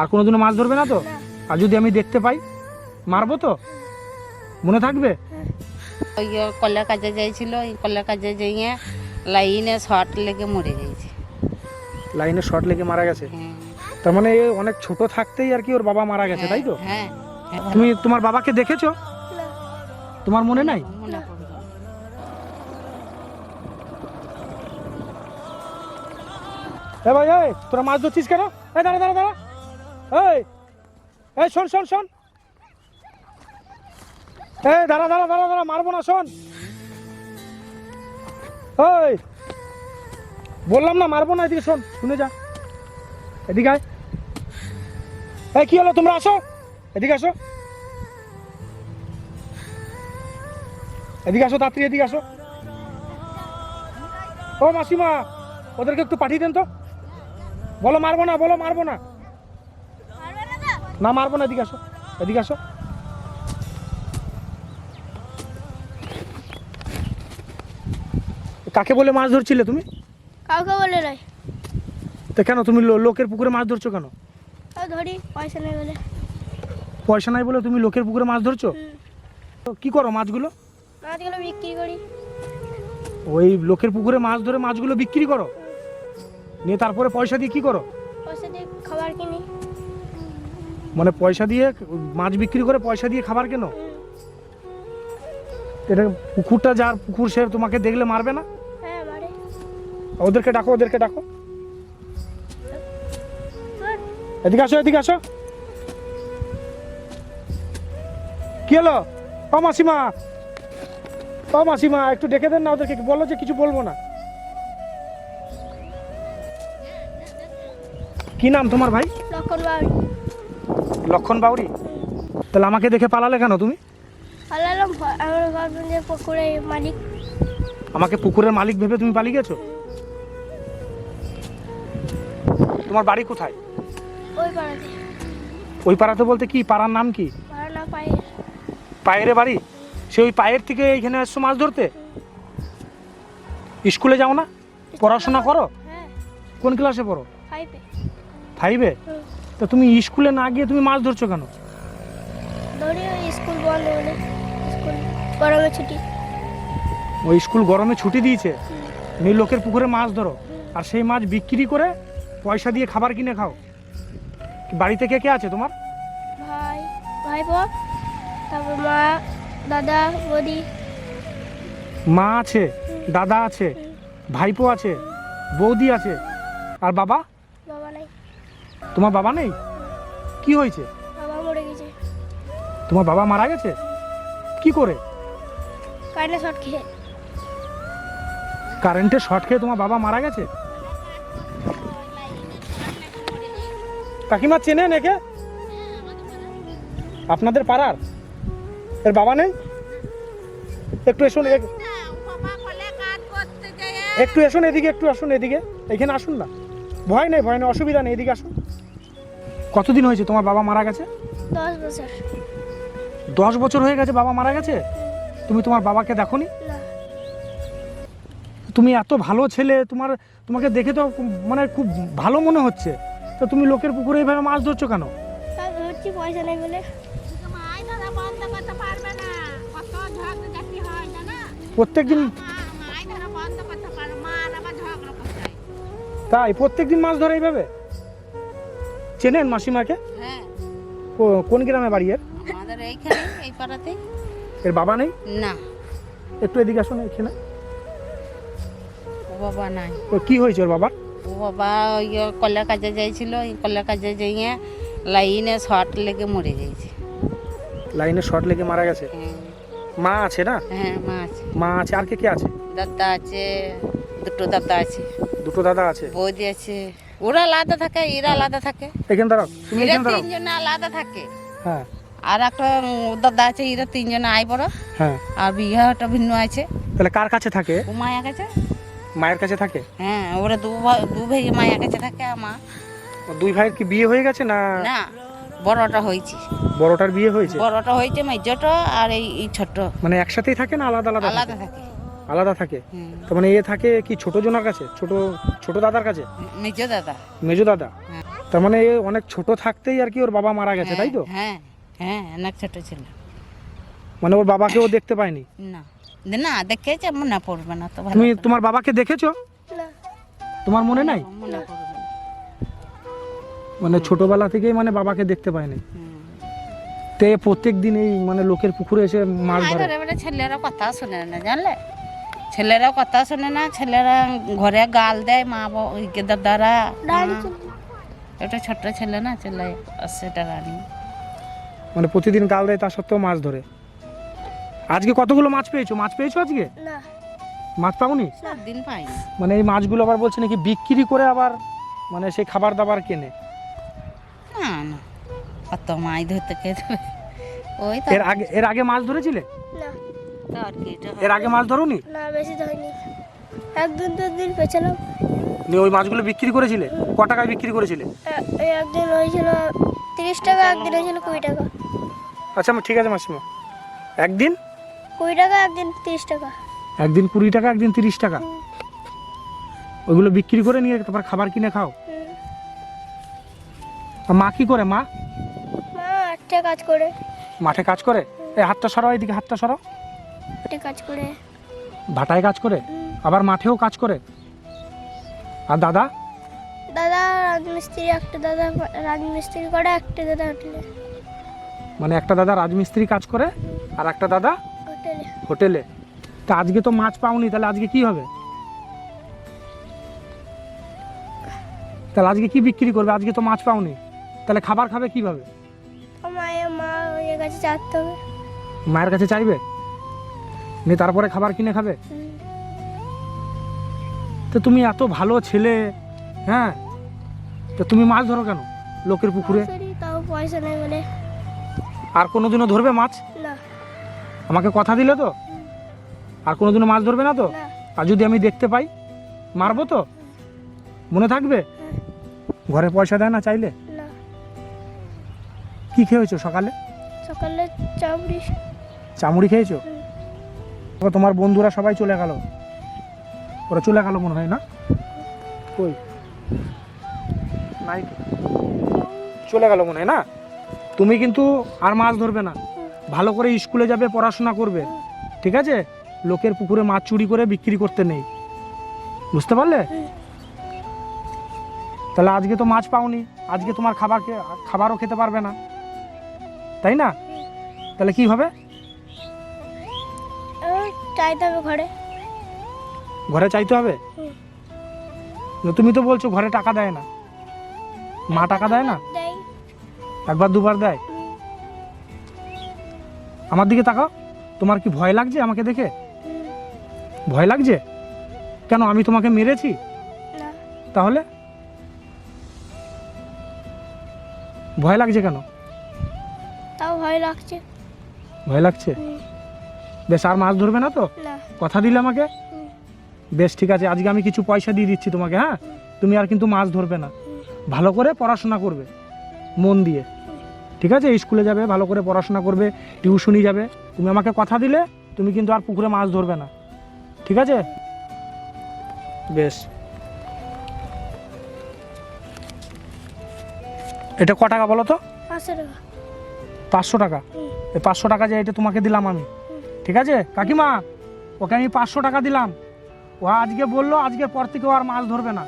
আর কোনোদিনও মাছ ধরবে না তো? আর যদি আমি দেখতে পাই মারবো তো? মনে থাকবে? ওই কলা কাজে যাইছিল ওই কলা কাজে যাইয়ে লাইনে শর্ট লেগে মরে গেছে। লাইনে শর্ট লেগে মারা গেছে? হ্যাঁ। তার মানে এ অনেক ছোট থাকতেই আর কি ওর বাবা মারা গেছে তাই তো? হ্যাঁ হ্যাঁ। তুমি তোমার বাবাকে দেখেছ? তোমার মনে নাই? এ ভাই তোরা মাছ ধরছিস কেন? এই দাঁড়া দাঁড়া দাঁড়া। এই এই, শোন শোন শোন। এই, দাঁড়া দাঁড়া দাঁড়া দাঁড়া, মারবো না, শোন। এই, বললাম না, মারবো না, এদিকে শোন, শুনে যা। এদিকে আয়। এই, কি হলো, তোমরা আসো? এদিকে আসো। এদিকে আসো, তাড়াতাড়ি এদিকে আসো। ও মাসিমা, ওদেরকে একটু পাঠিয়ে দেন তো। বলো, মারবো না, বলো, মারবো না। না মারবো না এদিকে আসো এদিকে আসো। কাকে বলে মাছ ধরছিলে তুমি? কাউকে বলে নাই। তো কেন তুমি লোকের পুকুরে মাছ ধরছো কেন? ধরি পয়সা নেই বলে। পয়সা নাই বলে তুমি লোকের পুকুরে মাছ ধরছো? তো কি করো মাছগুলো? মাছগুলো বিক্রি করি। ওই লোকের পুকুরে মাছ ধরে মাছগুলো বিক্রি করো? নিয়ে তারপরে পয়সা দিয়ে কি করো? মানে পয়সা দিয়ে মাছ বিক্রি করে পয়সা দিয়ে খাবার কেন? এটা পুকুরটা যার পুকুর সে তোমাকে দেখলে মারবে না? হ্যাঁ ওদেরকে ডাকো ওদেরকে ডাকো। এদিকে আসো এদিকে আসো। কি হলো? ও মাসিমা। ও মাসিমা একটু ডেকে দেন না ওদেরকে বলো যে কিছু বলব না। কি নাম তোমার ভাই? লক্ষণ লক্ষণ বাউরি? তাহলে আমাকে দেখে পালালে কেন তুমি? পালালাম আমার ভাবলাম যে পুকুরে মালিক। আমাকে পুকুরের মালিক ভেবে তুমি পালিয়ে গেছো? তোমার বাড়ি কোথায়? ওই পাড়াতে। ওই পাড়াতে বলতে কি পাড়ার নাম কি? পায়ের। বাড়ি? সে ওই পায়ের থেকে এইখানে এসছো মাছ ধরতে? স্কুলে যাও না? পড়াশোনা করো? হ্যাঁ। কোন ক্লাসে পড়ো? ফাইভে। তো তুমি স্কুলে না গিয়ে তুমি মাছ ধরছো কেন? ধরি ওই স্কুল বন্ধ বলে স্কুল গরমে ছুটি। ওই স্কুল গরমে ছুটি দিয়েছে? তুমি লোকের পুকুরে মাছ ধরো আর সেই মাছ বিক্রি করে পয়সা দিয়ে খাবার কিনে খাও। বাড়িতে কে কে আছে তোমার? ভাই ভাইপো তারপর মা দাদা বৌদি। মা আছে দাদা আছে ভাইপো আছে বৌদি আছে আর বাবা? তোমার বাবা নেই? কি হয়েছে? বাবা মরে গেছে। তোমার বাবা মারা গেছে? কি করে? কারেন্টে শর্ট খেয়ে। কারেন্টের শর্ট খেয়ে তোমার বাবা মারা গেছে? কাকিমা চেনেন একে আপনাদের পাড়ার? এর বাবা নেই? একটু এসুন এ- একটু এসুন এদিকে একটু আসুন এদিকে। এখানে আসুন না। ভয় নেই ভয় নেই অসুবিধা নেই এদিকে আসুন কতদিন হয়েছে তোমার বাবা মারা গেছে? দশ বছর। দশ বছর হয়ে গেছে বাবা মারা গেছে? তুমি তোমার বাবাকে দেখো নি। তুমি এত ভালো ছেলে তোমার তোমাকে দেখে তো মানে খুব ভালো মনে হচ্ছে। তো তুমি লোকের পুকুরে এইভাবে মাছ ধরছো কেন? তাই ধরছি পয়সা নেই বলে। মাছ তাই প্রত্যেকদিন মাছ ধরে এইভাবে? চেনেন মাসিমাকে? হ্যাঁ। কোন গ্রামে বাড়ি এর? আমাদের এইখানে এই পাড়াতে এর বাবা নেই? না। একটু এদিকে আসুন এখানে। ও বাবা নাই। ও কি হয়েছে ওর বাবার? ও বাবা ওই কলা কাজে যাইছিল ওই কলা কাজে যাইয়ে লাইনে শর্ট লেগে মরে গেছে। লাইনে শর্ট লেগে মারা গেছে? হ্যাঁ। মা আছে না? হ্যাঁ মা আছে। মা আছে আর কে কে আছে? দাদা আছে দুটো দাদা আছে। দুটো দাদা আছে। বৌদি আছে। ওরা আলাদা থাকে এরা আলাদা থাকে। এখানে দাঁড়াও তুমি এখানে দাঁড়াও। তিনজন আলাদা থাকে। হ্যাঁ। আর একটা দাদা আছে এরা তিনজন আই বড় হ্যাঁ। আর বিবাহটা ভিন্ন আছে। তাহলে কার কাছে থাকে? ও মায়ের কাছে? মায়ের কাছে থাকে? হ্যাঁ ওরা দু ভাই- দু ভাই মায়া কাছে থাকে মা। দুই ভাইয়ের কি বিয়ে হয়ে গেছে না না বড়টা হয়েছে। বড়টার বিয়ে হয়েছে? বড়টা হয়েছে মেজটা আর এই এই ছোট মানে একসাথেই থাকে না আলাদা আলাদা আলাদা থাকে? আলাদা থাকে। তো মানে এ থাকে কি ছোট জনার কাছে? ছোট ছোট দাদার কাছে? মেজ দাদা। মেজো দাদা? হ্যাঁ। তার মানে এ অনেক ছোট থাকতেই আর কি ওর বাবা মারা গেছে তাই তো? হ্যাঁ হ্যাঁ অনেক ছোট ছিল। মানে ওর বাবাকে ও দেখতে পায়নি? না। না দেখেছে মনে পড়বে না তো ভালো তুমি তোমার বাবাকে দেখেছ? না। তোমার মনে নাই? মনে পড়বে না। মানে ছোটবেলা থেকেই মানে বাবাকে দেখতে পায়নি। তে প্রত্যেক দিন এই মানে লোকের পুকুরে এসে মাছ ধরে। ঘরে ছেলেরা কথা শোনে না জানলে? ছেলেরা কথা শোনে না ছেলেরা ঘরে গাল দেয় মা বাবা- দাদারা একটা ছোট্ট ছেলে না ছেলে সেটা রানী। মানে প্রতিদিন গাল দেয় তা সত্ত্বেও মাছ ধরে। আজকে কতগুলো মাছ পেয়েছ? মাছ পেয়েছ আজকে? না। মাছ পাওনি? দিন পাইনি। মানে এই মাছগুলো আবার বলছে নাকি বিক্রি করে আবার মানে সেই খাবার দাবার কেনে? না না। কত মাছ ধরতে কে ওই তো। এর আগে এর আগে মাছ ধরেছিলে? না। তো আর কি এটা এর আগে মাছ ধরোনি? না বেশি ধরেনি। একদিন দু দিন পেছিলাম। নিয়ে ওই মাছগুলো বিক্রি করেছিলে? ক টাকায় বিক্রি করেছিলে? এই একদিন হয়েছিল তিরিশ টাকা একদিন হয়েছিল কুড়ি টাকা। আচ্ছা ঠিক আছে মাসিমা। একদিন? কুড়ি টাকা একদিন তিরিশ টাকা। একদিন কুড়ি টাকা একদিন তিরিশ টাকা? ওইগুলো বিক্রি করে নিয়ে তারপর খাবার কিনে খাও। আর মা কি করে মা? মা আটটা কাজ করে। মাঠে কাজ করে? এই হাতটা সরাও এদিকে হাতটা সরাও। আটটা কাজ করে। ভাটায় কাজ করে? আবার মাঠেও কাজ করে? আর দাদা? দাদা রাজমিস্ত্রি একটা দাদা রাজমিস্ত্রি করে একটা দাদা হোটেলে। মানে একটা দাদা রাজমিস্ত্রি কাজ করে আর একটা দাদা হোটেলে। হোটেলে। তা আজকে তো মাছ পাওনি তাহলে আজকে কি হবে? তাহলে আজকে কি বিক্রি করবে? আজকে তো মাছ পাওনি। তাহলে খাবার খাবে কীভাবে? মায়ের মা ওই কাছে চাচ্ছে হবে। মায়ের কাছে চাইবে? নিয়ে তারপরে খাবার কিনে খাবে? তো তুমি এত ভালো ছেলে হ্যাঁ? তো তুমি মাছ ধরো কেন লোকের পুকুরে? সরি, তাও পয়সা নেই বলে। আর কোনোদিনও ধরবে মাছ? না। আমাকে কথা দিলে তো? আর কোনোদিনও মাছ ধরবে না তো? আর যদি আমি দেখতে পাই মারবো তো? মনে থাকবে? ঘরে পয়সা দেয় না চাইলে? কি খেয়েছো সকালে? সকালে চামড়ি। খেয়েছো? তোমার বন্ধুরা সবাই চলে গেল। ওরা চলে গেল মনে হয়, না? কই? নাই চলে গেল মনে হয়, না? তুমি কিন্তু আর মাছ ধরবে না। ভালো করে স্কুলে যাবে, পড়াশোনা করবে। ঠিক আছে? লোকের পুকুরে মাছ চুরি করে বিক্রি করতে নেই। বুঝতে পারলে? তাহলে আজকে তো মাছ পাওনি। আজকে তোমার খাবার খাবারও খেতে পারবে না। তাই না? তাহলে কি হবে? চাইতে হবে ঘরে। ঘরে চাইতে হবে? না, তুমি তো বলছো ঘরে টাকা দেয় না। মা টাকা দেয় না? একবার দুবার দেয়? আমার দিকে তাকাও। তোমার কি ভয় লাগছে আমাকে দেখে? ভয় লাগছে? কেন আমি তোমাকে মেরেছি? তাহলে? ভয় লাগছে কেন? তাও ভয় লাগছে। ভয় লাগছে? বেশ আর মাছ ধরবে না তো? কথা দিলে আমাকে? বেশ ঠিক আছে আজকে আমি কিছু পয়সা দিয়ে দিচ্ছি তোমাকে হ্যাঁ? তুমি আর কিন্তু মাছ ধরবে না। ভালো করে পড়াশোনা করবে মন দিয়ে। ঠিক আছে স্কুলে যাবে ভালো করে পড়াশোনা করবে টিউশনি যাবে। তুমি আমাকে কথা দিলে তুমি কিন্তু আর পুকুরে মাছ ধরবে না। ঠিক আছে? বেশ। এটা ক টাকা বলো তো? পাঁচশো টাকা। পাঁচশো টাকা? এই পাঁচশো টাকা যে এটা তোমাকে দিলাম আমি। ঠিক আছে? কাকিমা, ওকে আমি পাঁচশো টাকা দিলাম। ও আজকে বলল আজকের পর থেকে ও আর মাছ ধরবে না।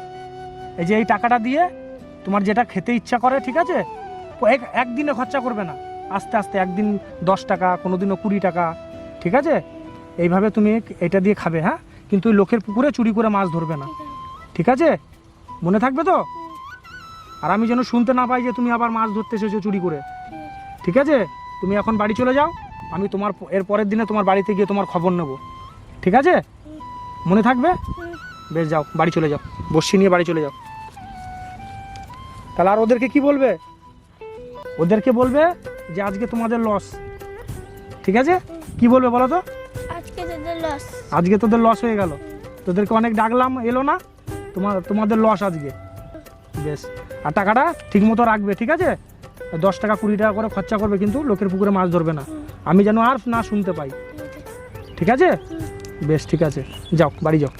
এই যে এই টাকাটা দিয়ে তোমার যেটা খেতে ইচ্ছা করে, ঠিক আছে? এক, একদিনে খরচা করবে না। আস্তে আস্তে একদিন দশ টাকা কোনো দিনও কুড়ি টাকা, ঠিক আছে? এইভাবে তুমি এটা দিয়ে খাবে হ্যাঁ? কিন্তু ওই লোকের পুকুরে চুরি করে মাছ ধরবে না। ঠিক আছে? মনে থাকবে তো? আর আমি যেন শুনতে না পাই যে তুমি আবার মাছ ধরতে এসেছ চুরি করে। ঠিক আছে? তুমি এখন বাড়ি চলে যাও। আমি তোমার এর পরের দিনে তোমার বাড়িতে গিয়ে তোমার খবর নেব। ঠিক আছে? মনে থাকবে? বেশ যাও বাড়ি চলে যাও। বসি নিয়ে বাড়ি চলে যাও। তাহলে আর ওদেরকে কি বলবে? ওদেরকে বলবে যে আজকে তোমাদের লস ঠিক আছে? কি বলবে বলো তো? আজকে তোদের লস আজকে তোদের লস হয়ে গেল। তোদেরকে অনেক ডাকলাম এলো না? তোমার তোমাদের লস আজকে। বেশ। আর টাকাটা ঠিক মতো রাখবে ঠিক আছে? দশ টাকা কুড়ি টাকা করে খরচা করবে কিন্তু লোকের পুকুরে মাছ ধরবে না। আমি যেন আর না শুনতে পাই। ঠিক আছে? বেশ, ঠিক আছে। যাও, বাড়ি যাও।